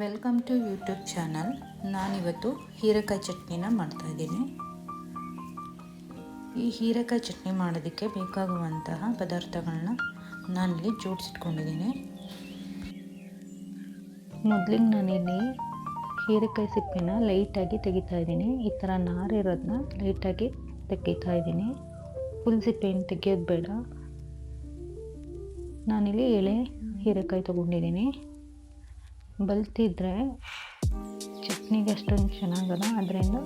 Welcome to YouTube channel. ನಾನಿವತ್ತು ಹೀರೆಕಾಯಿ ಚಟ್ನಿನ ಮಾಡ್ತಾಯಿದ್ದೀನಿ ಈ ಹೀರೆಕಾಯಿ ಚಟ್ನಿ ಮಾಡೋದಕ್ಕೆ ಬೇಕಾಗುವಂತಹ ಪದಾರ್ಥಗಳನ್ನ ನಾನಿಲ್ಲಿ ಜೋಡಿಸಿಟ್ಕೊಂಡಿದ್ದೀನಿ. ಮೊದಲಿಗೆ ನಾನಿಲ್ಲಿ ಹೀರೆಕಾಯಿ ಸಿಪ್ಪೆನ ಲೈಟಾಗಿ ತೆಗಿತಾ ಇದ್ದೀನಿ. ಈ ಥರ ನಾರಿರೋದನ್ನ ಲೈಟಾಗಿ ತೆಗಿತಾ ಇದ್ದೀನಿ. ಫುಲ್ ಸಿಪ್ಪೆಯನ್ನು ತೆಗಿಯೋದು ಬೇಡ. ನಾನಿಲ್ಲಿ ಎಳೆ ಹೀರೆಕಾಯಿ ತೊಗೊಂಡಿದ್ದೀನಿ. ಬಲ್ತಿದ್ರೆ ಚಟ್ನಿಗೆ ಅಷ್ಟೊಂದು ಚೆನ್ನಾಗಲ್ಲ, ಅದರಿಂದ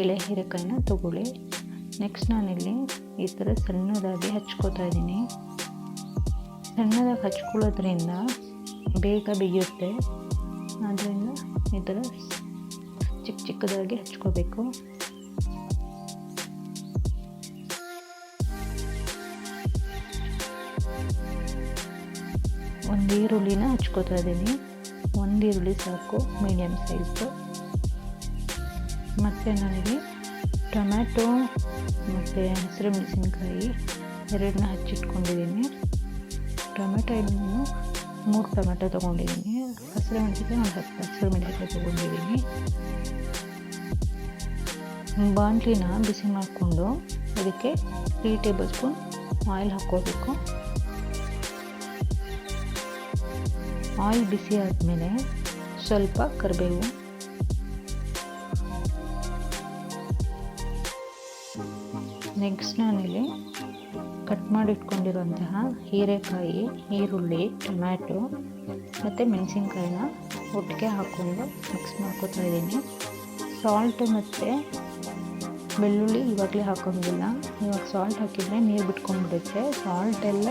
ಎಳೆ, ಹೀರೆಕಾಯಿನ ತೊಗೊಳ್ಳಿ. ನೆಕ್ಸ್ಟ್ ನಾನಿಲ್ಲಿ ಈ ಥರ ಸಣ್ಣದಾಗಿ ಹಚ್ಕೋತಾ ಇದ್ದೀನಿ. ಸಣ್ಣದಾಗಿ ಹಚ್ಕೊಳ್ಳೋದ್ರಿಂದ ಬೇಗ ಬಿಗಿಯುತ್ತೆ. ಆದ್ದರಿಂದ ಈ ಥರ ಚಿಕ್ಕ ಚಿಕ್ಕದಾಗಿ ಹಚ್ಕೋಬೇಕು. ಒಂದು ಈರುಳ್ಳಿನ ಹಚ್ಕೋತಾ ಇದ್ದೀನಿ. ಒಂದು ಈರುಳ್ಳಿ ಸಾಕು ಮೀಡಿಯಮ್ ಸೈಜು ಮತ್ತು ನನಗೆ ಟೊಮ್ಯಾಟೊ ಮತ್ತು ಹಸಿರು ಮೆಣಸಿನ್ಕಾಯಿ ಎರಡನ್ನ ಹಚ್ಚಿಟ್ಕೊಂಡಿದ್ದೀನಿ. ಟೊಮೆಟೊ ನಾನು ಮೂರು ಟೊಮೆಟೊ ತೊಗೊಂಡಿದ್ದೀನಿ. ಹಸಿರು ಮೆಣಸಿನ್ಕಾಯಿ ಒಂದು ಹತ್ತು ಹಸಿರು ಮೆಣಸಿನ್ಕಾಯಿ ತೊಗೊಂಡಿದ್ದೀನಿ. ಬಾಂಡ್ಲಿನ ಬಿಸಿ ಮಾಡಿಕೊಂಡು ಅದಕ್ಕೆ ತ್ರೀ ಟೇಬಲ್ ಸ್ಪೂನ್ ಆಯಿಲ್ ಹಾಕ್ಕೋಬೇಕು. ಆಯಿಲ್ ಬಿಸಿ ಆದಮೇಲೆ ಸ್ವಲ್ಪ ಕರಿಬೇವು. ನೆಕ್ಸ್ಟ್ ನಾನಿಲ್ಲಿ ಕಟ್ ಮಾಡಿಟ್ಕೊಂಡಿರುವಂತಹ ಹೀರೆಕಾಯಿ, ಈರುಳ್ಳಿ, ಟೊಮ್ಯಾಟೊ ಮತ್ತು ಮೆಣಸಿನ್ಕಾಯಿನ ಒಟ್ಟಿಗೆ ಹಾಕ್ಕೊಂಡು ಮಿಕ್ಸ್ ಮಾಡ್ಕೋತಾ ಇದ್ದೀನಿ. ಸಾಲ್ಟ್ ಮತ್ತು ಬೆಳ್ಳುಳ್ಳಿ ಇವಾಗಲೇ ಹಾಕೋಂಗಿಲ್ಲ. ಇವಾಗ ಸಾಲ್ಟ್ ಹಾಕಿದರೆ ನೀರು ಬಿಟ್ಕೊಂಡ್ಬಿಡುತ್ತೆ. ಸಾಲ್ಟ್ ಎಲ್ಲ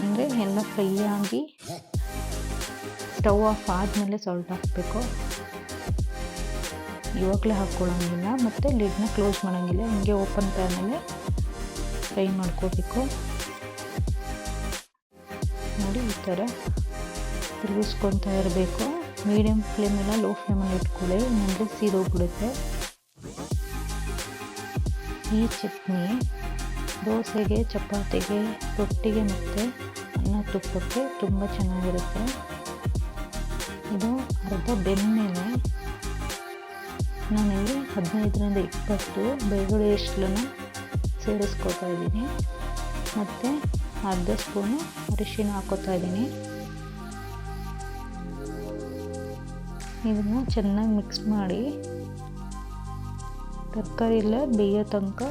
ಅಂದರೆ ಎಲ್ಲ ಫ್ರೈ ಆಗಿ ಸ್ಟವ್ ಆಫ್ ಆದಮೇಲೆ ಸಾಲ್ಟ್ ಹಾಕಬೇಕು. ಇವಾಗಲೇ ಹಾಕ್ಕೊಳ್ಳೋಂಗಿಲ್ಲ, ಮತ್ತು ಲಿಡ್ನ ಕ್ಲೋಸ್ ಮಾಡೋಂಗಿಲ್ಲ. ಹಿಂಗೆ ಓಪನ್ ಪ್ಯಾನಲ್ಲಿ ಫ್ರೈ ಮಾಡ್ಕೋಬೇಕು. ನೋಡಿ, ಈ ಥರ ತಿರುಗಿಸ್ಕೊತಾ ಇರಬೇಕು. ಮೀಡಿಯಮ್ ಫ್ಲೇಮೆಲ್ಲ ಲೋ ಫ್ಲೇಮಲ್ಲಿ ಇಟ್ಕೊಳ್ಳಿ ಅಂದರೆ ಸೀದೋಗ್ಬಿಡುತ್ತೆ. ಈ ಚಟ್ನಿ ದೋಸೆಗೆ, ಚಪಾತಿಗೆ, ರೊಟ್ಟಿಗೆ ಮತ್ತು ಅನ್ನ ತುಪ್ಪಕ್ಕೆ ತುಂಬ ಚೆನ್ನಾಗಿರುತ್ತೆ. ಇದು ಅರ್ಧ ಬೆಂದಮೇಲೆ ನಾನಿಲ್ಲಿ ಹದಿನೈದರಿಂದ ಇಪ್ಪತ್ತು ಬೆಳ್ಳುಳ್ಳಿ ಇಷ್ಟನ್ನು ಸೇರಿಸ್ಕೊತಾ ಇದ್ದೀನಿ. ಮತ್ತು ಅರ್ಧ ಸ್ಪೂನು ಅರಿಶಿನ ಹಾಕೋತಾ ಇದ್ದೀನಿ. ಇದನ್ನು ಚೆನ್ನಾಗಿ ಮಿಕ್ಸ್ ಮಾಡಿ ತರಕಾರಿ ಎಲ್ಲ ಬೇಯೋ ತನಕ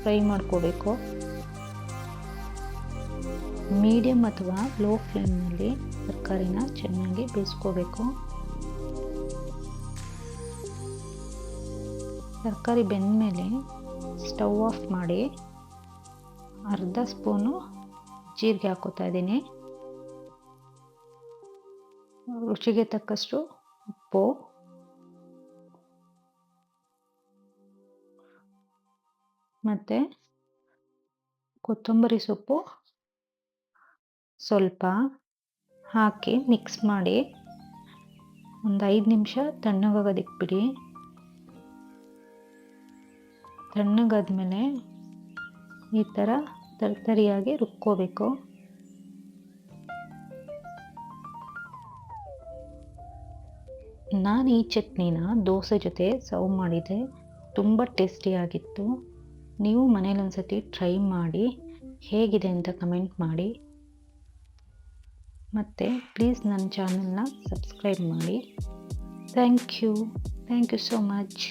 ಫ್ರೈ ಮಾಡ್ಕೋಬೇಕು. ಮೀಡಿಯಮ್ ಅಥವಾ ಲೋ ಫ್ಲೇಮ್ನಲ್ಲಿ ತರಕಾರಿನ ಚೆನ್ನಾಗಿ ಬೇಯಿಸ್ಕೋಬೇಕು. ತರಕಾರಿ ಬೆಂದಮೇಲೆ ಸ್ಟವ್ ಆಫ್ ಮಾಡಿ ಅರ್ಧ ಸ್ಪೂನು ಜೀರಿಗೆ ಹಾಕೋತಾ ಇದ್ದೀನಿ. ರುಚಿಗೆ ತಕ್ಕಷ್ಟು ಉಪ್ಪು. ಮತ್ತು ಕೊತ್ತಂಬರಿ ಸೊಪ್ಪು. ಸ್ವಲ್ಪ ಹಾಕಿ ಮಿಕ್ಸ್ ಮಾಡಿ ಒಂದು ಐದು ನಿಮಿಷ ತಣ್ಣಗಾಗೋದಕ್ಕೆ ಬಿಡಿ ತಣ್ಣಗಾದ್ಮೇಲೆ ಈ ಥರ ತರ್ತರಿಯಾಗಿ ರುಬ್ಕೋಬೇಕು. ನಾನು ಈ ಚಟ್ನಿನ ದೋಸೆ ಜೊತೆ ಸರ್ವ್ ಮಾಡಿದೆ ತುಂಬ ಟೇಸ್ಟಿಯಾಗಿತ್ತು ನೀವು ಮನೇಲಿ ಒಂದು ಸತಿ ಟ್ರೈ ಮಾಡಿ ಹೇಗಿದೆ ಅಂತ ಕಮೆಂಟ್ ಮಾಡಿ. ಮತ್ತು ಪ್ಲೀಸ್ ನನ್ನ ಚಾನಲ್ನ ಸಬ್ಸ್ಕ್ರೈಬ್ ಮಾಡಿ. Thank you thank you so much